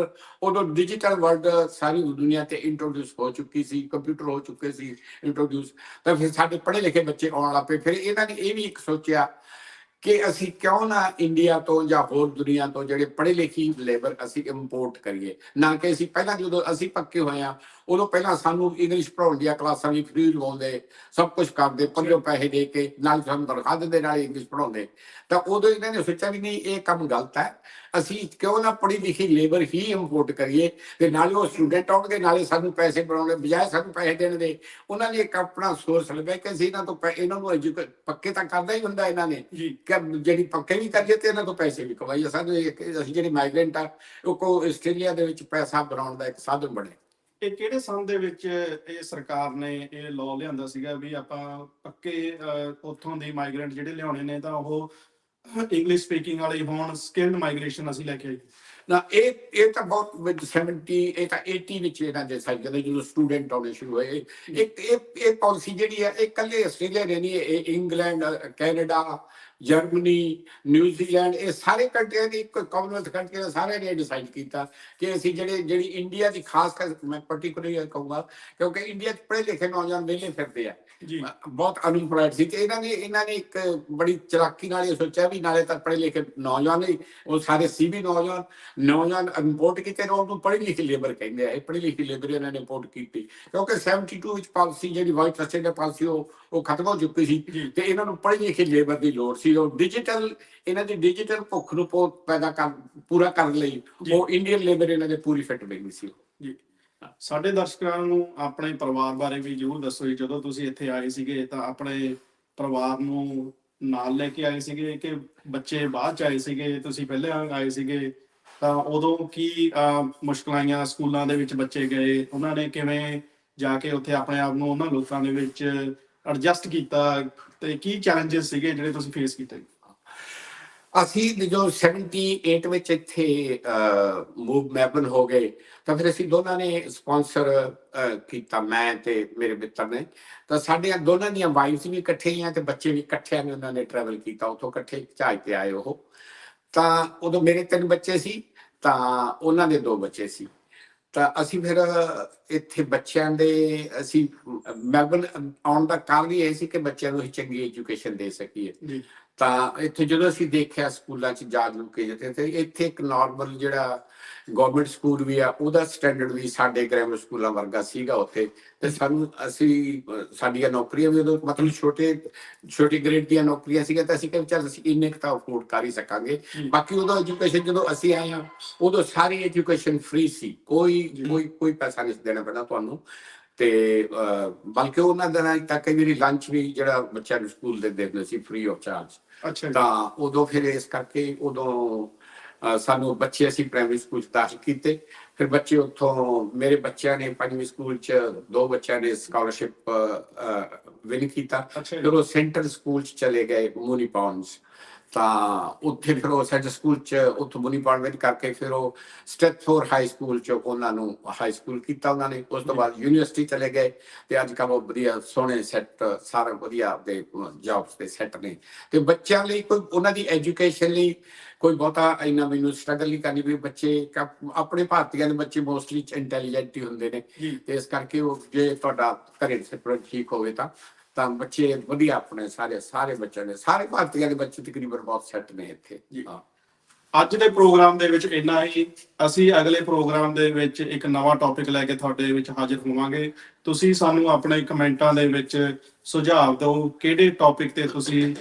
ਉਦੋਂ ਡਿਜੀਟਲ ਵਰਲਡ ਸਾਰੀ ਦੁਨੀਆ ਤੇ ਇੰਟਰੋਡਿਊਸ ਹੋ ਚੁੱਕੀ ਸੀ ਕੰਪਿਊਟਰ ਹੋ ਚੁੱਕੇ ਸੀ ਇੰਟਰੋਡਿਊਸ ਤਾਂ ਫਿਰ ਸਾਡੇ ਪੜ੍ਹੇ ਲਿਖੇ ਬੱਚੇ ਆਉਣ ਲੱਗ ਪਏ। ਫਿਰ ਇਹਨਾਂ ਨੇ ਇਹ ਵੀ ਇੱਕ ਸੋਚਿਆ ਕਿ ਅਸੀਂ ਕਿਉਂ ਨਾ ਇੰਡੀਆ ਤੋਂ ਜਾਂ ਹੋਰ ਦੁਨੀਆ ਤੋਂ ਜਿਹੜੇ ਪੜ੍ਹੇ ਲਿਖੀ ਲੇਬਰ ਅਸੀਂ ਇੰਪੋਰਟ ਕਰੀਏ। ਨਾ ਕਿ ਅਸੀਂ ਪਹਿਲਾਂ ਜਦੋਂ ਅਸੀਂ ਪੱਕੇ ਹੋਏ ਆ ਉਦੋਂ ਪਹਿਲਾਂ ਸਾਨੂੰ ਇੰਗਲਿਸ਼ ਪੜ੍ਹਾਉਣ ਦੀਆਂ ਕਲਾਸਾਂ ਵੀ ਫ੍ਰੀ ਲਵਾਉਂਦੇ ਸਭ ਕੁਝ ਕਰਦੇ ਪੰਜੋ ਪੈਸੇ ਦੇ ਕੇ ਨਾਲ ਸਾਨੂੰ ਤਨਖਾਹ ਦਿੰਦੇ ਨਾਲ ਇੰਗਲਿਸ਼ ਪੜ੍ਹਾਉਂਦੇ। ਤਾਂ ਉਦੋਂ ਇਹਨਾਂ ਨੇ ਸੋਚਿਆ ਵੀ ਨਹੀਂ ਇਹ ਕੰਮ ਗਲਤ ਹੈ। ਅਸੀਂ ਕਿਉਂ ਨਾ ਪੜ੍ਹੀ ਲਿਖੀ ਲੇਬਰ ਹੀ ਇੰਪੋਰਟ ਕਰੀਏ ਤੇ ਨਾਲੇ ਉਹ ਸਟੂਡੈਂਟ ਆਉਣਗੇ ਨਾਲੇ ਸਾਨੂੰ ਪੈਸੇ ਬਣਾਉਣੇ ਬਜਾਏ ਸਾਨੂੰ ਪੈਸੇ ਦੇਣ ਦੇ। ਉਹਨਾਂ ਨੇ ਇੱਕ ਆਪਣਾ ਸੋਰਸ ਲੱਭਿਆ ਕਿ ਅਸੀਂ ਇਹਨਾਂ ਤੋਂ ਇਹਨਾਂ ਨੂੰ ਐਜੂਕੇ ਪੱਕੇ ਤਾਂ ਕਰਦਾ ਹੀ ਹੁੰਦਾ ਇਹਨਾਂ ਨੇ ਕਿ ਜਿਹੜੀ ਪੱਕੇ ਵੀ ਕਰੀਏ ਤੇ ਇਹਨਾਂ ਤੋਂ ਪੈਸੇ ਵੀ ਕਮਾਈਏ। ਸਾਨੂੰ ਅਸੀਂ ਜਿਹੜੇ ਮਾਈਗ੍ਰੈਂਟ ਆ ਉਹ ਕੋ ਆਸਟ੍ਰੇਲੀਆ ਦੇ ਵਿੱਚ ਪੈਸਾ ਬਣਾਉਣ ਦਾ ਇੱਕ ਸਾਧਨ ਬਣੇ ਇਹ ਕਿਹੜੇ ਸੰਨ ਦੇ ਵਿੱਚ ਇਹ ਸਰਕਾਰ ਨੇ ਇਹ ਲਾਅ ਲਿਆਂਦਾ ਸੀਗਾ ਵੀ ਆਪਾਂ ਪੱਕੇ ਅਹ, ਉੱਥੋਂ ਦੇ ਮਾਈਗ੍ਰੈਂਟ ਜਿਹੜੇ ਲਿਆਉਣੇ ਨੇ ਤਾਂ ਉਹ ਇੰਗਲਿਸ਼ ਸਪੀਕਿੰਗ ਵਾਲੇ ਹੋਣ ਸਕਿਲਡ ਮਾਈਗ੍ਰੇਸ਼ਨ ਅਸੀਂ ਲੈ ਕੇ ਆਈਏ ਨਾ, ਇਹ ਇਹ ਤਾਂ ਬਹੁਤ ਵਿੱਚ 70 ਇਹ ਤਾਂ 80 ਵਿੱਚ ਇਹਨਾਂ ਦੇ ਸਾਈਡ ਜਦੋਂ ਜਦੋਂ ਸਟੂਡੈਂਟ ਆਉਣੇ ਹੋਏ। ਇੱਕ ਇਹ ਇਹ ਪਾਲਿਸੀ ਜਿਹੜੀ ਹੈ, ਇਹ ਕੱਲੇ ਆਸਟ੍ਰੇਲੀਆ ਦੇ ਨਹੀਂ ਇਹ ਇੰਗਲੈਂਡ, ਕੈਨੇਡਾ, ਜਰਮਨੀ ਨਿਊਜ਼ੀਲੈਂਡ ਇਹ ਸਾਰੇ ਕੰਟਰੀਆਂ ਦੀ ਇੱਕ ਕਾਮਨਵੈਲਥ ਕੰਟਰੀਆਂ ਸਾਰਿਆਂ ਨੇ ਡਿਸਾਈਡ ਕੀਤਾ ਕਿ ਅਸੀਂ ਜਿਹੜੇ, ਜਿਹੜੀ ਇੰਡੀਆ ਦੀ ਖਾਸ ਕਰ ਮੈਂ ਪਾਰਟਿਕੂਲਰਲੀ ਕਹੂੰਗਾ, ਕਿਉਂਕਿ ਇੰਡੀਆ 'ਚ ਪੜ੍ਹੇ ਲਿਖੇ ਨੌਜਵਾਨ ਵਿਹਲੇ ਫਿਰਦੇ ਆ। ਜੀ। ਬਹੁਤ ਅਨਪੜ੍ਹ ਸੀ ਤੇ ਇਹਨਾਂ ਨੇ ਇਹਨਾਂ ਨੇ ਇੱਕ ਬੜੀ ਚਲਾਕੀ ਨਾਲ ਇਹ ਸੋਚਿਆ ਵੀ ਨਾਲੇ ਤਾਂ ਪੜ੍ਹੇ ਲਿਖੇ ਨੌਜਵਾਨ ਨੇ ਉਹ ਸਾਰੇ ਸੀਬੀ ਨੌਜਵਾਨ ਨੌਜਵਾਨ ਇੰਪੋਰਟ ਕੀਤੇ ਨੇ ਉਹਨੂੰ ਪੜ੍ਹੀ ਲਿਖੀ ਲੇਬਰ ਕਹਿੰਦੇ ਆ ਇਹ ਪੜ੍ਹੀ ਲਿਖੀ ਲੇਬਰ ਇਹਨਾਂ ਨੇ ਇੰਪੋਰਟ ਕੀਤੀ। ਕਿਉਂਕਿ 72 ਵਿੱਚ ਪਾਲਿਸੀ ਜਿਹੜੀ ਵਾਈਟ ਆਸਟ੍ਰੇਲੀਆ ਪਾਲਿਸੀ ਉਹ ਉਹ ਖਤਮ ਹੋ ਚੁੱਕੀ ਸੀ। ਤੇ ਇਹਨਾਂ ਨੂੰ ਪੜ੍ਹੀ ਲਿਖੀ ਲੇਬਰ ਦੀ ਲੋੜ ਸੀ। ਉਹ ਡਿਜੀਟਲ ਇਹਨਾਂ ਦੀ ਡਿਜੀਟਲ ਭੁੱਖ ਨੂੰ ਪੂ- ਪੈਦਾ ਕਰ ਪੂਰਾ ਕਰਨ ਲਈ। ਉਹ ਇੰਡੀਅਨ ਲੇਬਰ ਇਹਨਾਂ ਦੇ ਪੂਰੀ ਫਿੱਟ ਬੈਠੀ ਸੀ। ਜੀ। ਸਾਡੇ ਦਰਸ਼ਕਾਂ ਨੂੰ ਆਪਣੇ ਪਰਿਵਾਰ ਬਾਰੇ ਵੀ ਜ਼ਰੂਰ ਦੱਸੋ ਜੀ। ਜਦੋਂ ਤੁਸੀਂ ਇੱਥੇ ਆਏ ਸੀਗੇ ਤਾਂ ਆਪਣੇ ਪਰਿਵਾਰ ਨੂੰ ਨਾਲ ਲੈ ਕੇ ਆਏ ਸੀਗੇ ਕਿ ਬੱਚੇ ਬਾਅਦ ਚ ਆਏ ਸੀਗੇ ਤੁਸੀਂ ਪਹਿਲਾਂ ਆਏ ਸੀਗੇ? ਤਾਂ ਉਦੋਂ ਕੀ ਅਹ, ਮੁਸ਼ਕਲਾਂ ਆਈਆਂ ਸਕੂਲਾਂ ਦੇ ਵਿੱਚ ਬੱਚੇ ਗਏ? ਉਹਨਾਂ ਨੇ ਕਿਵੇਂ ਜਾ ਕੇ ਉੱਥੇ ਆਪਣੇ ਆਪ ਨੂੰ ਉਹਨਾਂ ਲੋਕਾਂ ਦੇ ਵਿੱਚ ਐਡਜਸਟ ਕੀਤਾ? ਤੇ ਕੀ ਚੈਲੰਜਸ ਸੀਗੇ ਜਿਹੜੇ ਤੁਸੀਂ ਫੇਸ ਕੀਤੇ? ਅਸੀਂ ਜਦੋਂ 78 ਵਿੱਚ ਇੱਥੇ ਮੂਵ ਮੈਬਨ ਹੋ ਗਏ, ਤਾਂ ਫਿਰ ਅਸੀਂ ਦੋਨਾਂ ਨੇ ਸਪਾਂਸਰ ਕੀਤਾ, ਮੈਂ ਤੇ ਮੇਰੇ ਮਿੱਤਰ ਨੇ। ਤਾਂ ਸਾਡੇ ਦੋਨਾਂ ਦੀਆਂ ਵਾਈਫਸ ਵੀ ਇਕੱਠੇ ਤੇ ਬੱਚੇ ਵੀ ਇਕੱਠਿਆਂ ਨੇ ਉਹਨਾਂ ਨੇ ਟਰੈਵਲ ਕੀਤਾ, ਉੱਥੋਂ ਇਕੱਠੇ ਜਹਾਜ਼ ਤੇ ਆਏ ਉਹ। ਤਾਂ ਉਦੋਂ ਮੇਰੇ ਤਿੰਨ ਬੱਚੇ ਸੀ, ਤਾਂ ਉਹਨਾਂ ਦੇ ਦੋ ਬੱਚੇ ਸੀ। ਤਾਂ ਅਸੀਂ ਫਿਰ ਇੱਥੇ ਬੱਚਿਆਂ ਦੇ, ਅਸੀਂ ਮੈਲਬਨ ਆਉਣ ਦਾ ਕਾਰਨ ਹੀ ਇਹ ਸੀ ਕਿ ਬੱਚਿਆਂ ਨੂੰ ਅਸੀਂ ਚੰਗੀ ਐਜੂਕੇਸ਼ਨ ਦੇ ਸਕੀਏ। ਤਾਂ ਇੱਥੇ ਜਦੋਂ ਅਸੀਂ ਦੇਖਿਆ ਸਕੂਲਾਂ 'ਚ ਜਾ ਜੂ ਕੇ ਜਿੱਥੇ ਤੇ ਇੱਥੇ ਇੱਕ ਨਾਰਮਲ ਜਿਹੜਾ ਗਵਰਨਮੈਂਟ ਸਕੂਲ ਵੀ ਆ ਉਹਦਾ ਸਟੈਂਡਰਡ ਵੀ ਸਾਡੇ ਗ੍ਰਾਮਰ ਸਕੂਲਾਂ ਵਰਗਾ ਸੀਗਾ ਉੱਥੇ ਤੇ ਸਾਨੂੰ ਅਸੀਂ ਸਾਡੀਆਂ ਨੌਕਰੀਆਂ ਵੀ ਉਦੋਂ ਮਤਲਬ ਛੋਟੇ ਛੋਟੀ ਗ੍ਰੇਡ ਦੀਆਂ ਨੌਕਰੀਆਂ ਸੀਗੀਆਂ ਤਾਂ ਅਸੀਂ ਕਿਹਾ ਚੱਲ ਅਸੀਂ ਇੰਨੇ ਕੁ ਤਾਂ ਅਫੋਰਡ ਕਰ ਹੀ ਸਕਾਂਗੇ। ਬਾਕੀ ਉਦੋਂ ਐਜੂਕੇਸ਼ਨ ਜਦੋਂ ਅਸੀਂ ਆਏ ਆ ਉਦੋਂ ਸਾਰੀ ਐਜੂਕੇਸ਼ਨ ਫ੍ਰੀ ਸੀ ਕੋਈ। ਕੋਈ ਕੋਈ ਪੈਸਾ ਨਹੀਂ ਦੇਣਾ ਪੈਣਾ ਤੁਹਾਨੂੰ ਤੇ ਬਲਕਿ ਉਹਨਾਂ ਦਿਨਾਂ 'ਚ ਤਾਂ ਕਈ ਵਾਰੀ ਲੰਚ ਵੀ ਜਿਹੜਾ ਬੱਚਿਆਂ ਨੂੰ ਸਕੂਲ ਦੇ ਦਿੰਦੇ ਸੀ ਫ੍ਰੀ ਆਫ ਚਾਰਜ ਤਾਂ ਉਦੋਂ ਫਿਰ ਇਸ ਕਰਕੇ ਉਦੋਂ ਸਾਨੂੰ ਬੱਚੇ ਅਸੀਂ ਪ੍ਰਾਇਮਰੀ ਸਕੂਲ ਚ ਦਾਖਲ ਕੀਤੇ। ਫਿਰ ਬੱਚੇ ਉੱਥੋਂ ਮੇਰੇ ਬੱਚਿਆਂ ਨੇ ਪੰਜਵੀਂ ਸਕੂਲ ਚ ਦੋ ਬੱਚਿਆਂ ਨੇ ਸਕਾਲਰਸ਼ਿਪ ਵਿਨ ਕੀਤਾ। ਫਿਰ ਉਹ ਸੈਂਟਰ ਸਕੂਲ ਚ ਚਲੇ ਗਏ ਮੂਨੀ ਪਾਉਂਡਸ ਤਾਂ ਉੱਥੇ ਫਿਰ ਉਹ ਸੈਂਟਰ ਸਕੂਲ ਚ ਉੱਥੋਂ ਮੂਨੀ ਪਾਉਂਡ ਵਿੱਚ ਕਰਕੇ ਫਿਰ ਉਹ ਸਟੈਥਫੋਰ ਹਾਈ ਸਕੂਲ ਚ ਉਹਨਾਂ ਨੂੰ ਹਾਈ ਸਕੂਲ ਕੀਤਾ ਉਹਨਾਂ ਨੇ। ਉਸ ਤੋਂ ਬਾਅਦ ਯੂਨੀਵਰਸਿਟੀ ਚਲੇ ਗਏ ਤੇ ਅੱਜ ਕੱਲ੍ਹ ਉਹ ਵਧੀਆ ਸੋਹਣੇ ਸੈੱਟ ਸਾਰਾ ਵਧੀਆ ਆਪਦੇ ਜੌਬਸ ਤੇ ਸੈੱਟ ਨੇ। ਤੇ ਬੱਚਿਆਂ ਲਈ ਕੋਈ ਉਹਨਾਂ ਦੀ ਐਜੂਕੇਸ਼ਨ ਲਈ ਕੋਈ ਬਹੁਤਾ ਇੰਨਾ ਮੈਨੂੰ ਸਟਰਗਲ ਨਹੀਂ ਕਰਨੀ ਵੀ ਬੱਚੇ ਆਪਣੇ ਭਾਰਤੀਆਂ ਦੇ ਬੱਚੇ ਮੋਸਟਲੀ ਇੰਟੈਲੀਜੈਂਟ ਹੀ ਹੁੰਦੇ ਨੇ। ਤੇ ਇਸ ਕਰਕੇ ਉਹ ਜੇ ਤੁਹਾਡਾ ਘਰੇ ਸੈਪਰੇਟ ਠੀਕ ਹੋਵੇ ਤਾਂ ਤਾਂ ਬੱਚੇ ਵਧੀਆ ਆਪਣੇ ਸਾਰੇ ਸਾਰੇ ਬੱਚਿਆਂ ਨੇ ਸਾਰੇ ਭਾਰਤੀਆਂ ਦੇ ਬੱਚੇ ਤਕਰੀਬਨ ਬਹੁਤ ਸੈੱਟ ਨੇ ਇੱਥੇ। ਜੀ। ਹਾਂ। ਅੱਜ ਦੇ ਪ੍ਰੋਗਰਾਮ ਦੇ ਵਿੱਚ ਇੰਨਾ ਹੀ। ਅਸੀਂ ਅਗਲੇ ਪ੍ਰੋਗਰਾਮ ਦੇ ਵਿੱਚ ਇੱਕ ਨਵਾਂ ਟੌਪਿਕ ਲੈ ਕੇ ਤੁਹਾਡੇ ਵਿੱਚ ਹਾਜ਼ਰ ਹੋਵਾਂਗੇ। ਤੁਸੀਂ ਸਾਨੂੰ ਆਪਣੇ ਕਮੈਂਟਾਂ ਦੇ ਵਿੱਚ ਸੁਝਾਅ ਦਿਓ ਕਿਹੜੇ ਟੌਪਿਕ ਤੇ ਤੁਸੀਂ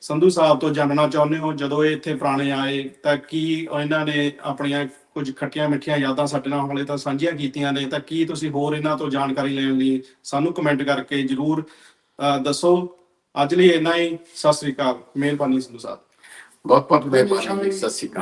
ਸੰਧੂ ਸਾਹਿਬ ਤੋਂ ਜਾਣਨਾ ਚਾਹੁੰਦੇ ਹੋ? ਜਦੋਂ ਇਹ ਇੱਥੇ ਪੁਰਾਣੇ ਆਏ ਤਾਂ ਕੀ ਇਹਨਾਂ ਨੇ ਆਪਣੀਆਂ ਕੁਝ ਖੱਟੀਆਂ ਮਿੱਠੀਆਂ ਯਾਦਾਂ ਸਾਡੇ ਨਾਲ ਹਾਲੇ ਤਾਂ ਸਾਂਝੀਆਂ ਕੀਤੀਆਂ ਨੇ ਤਾਂ ਕੀ ਤੁਸੀਂ ਹੋਰ ਇਹਨਾਂ ਤੋਂ ਜਾਣਕਾਰੀ ਲੈਣ ਲਈ ਸਾਨੂੰ ਕਮੈਂਟ ਕਰਕੇ ਜਰੂਰ ਦੱਸੋ ਅੱਜ ਲਈ ਇੰਨਾ ਹੀ। ਸਤਿ ਸ੍ਰੀ ਅਕਾਲ। ਮਿਹਰਬਾਨੀ ਸੰਧੂ ਸਾਹਿਬ। ਬਹੁਤ ਬਹੁਤ ਮਿਹਰਬਾਨੀ। ਸਤਿ ਸ਼੍ਰੀ ਅਕਾਲ।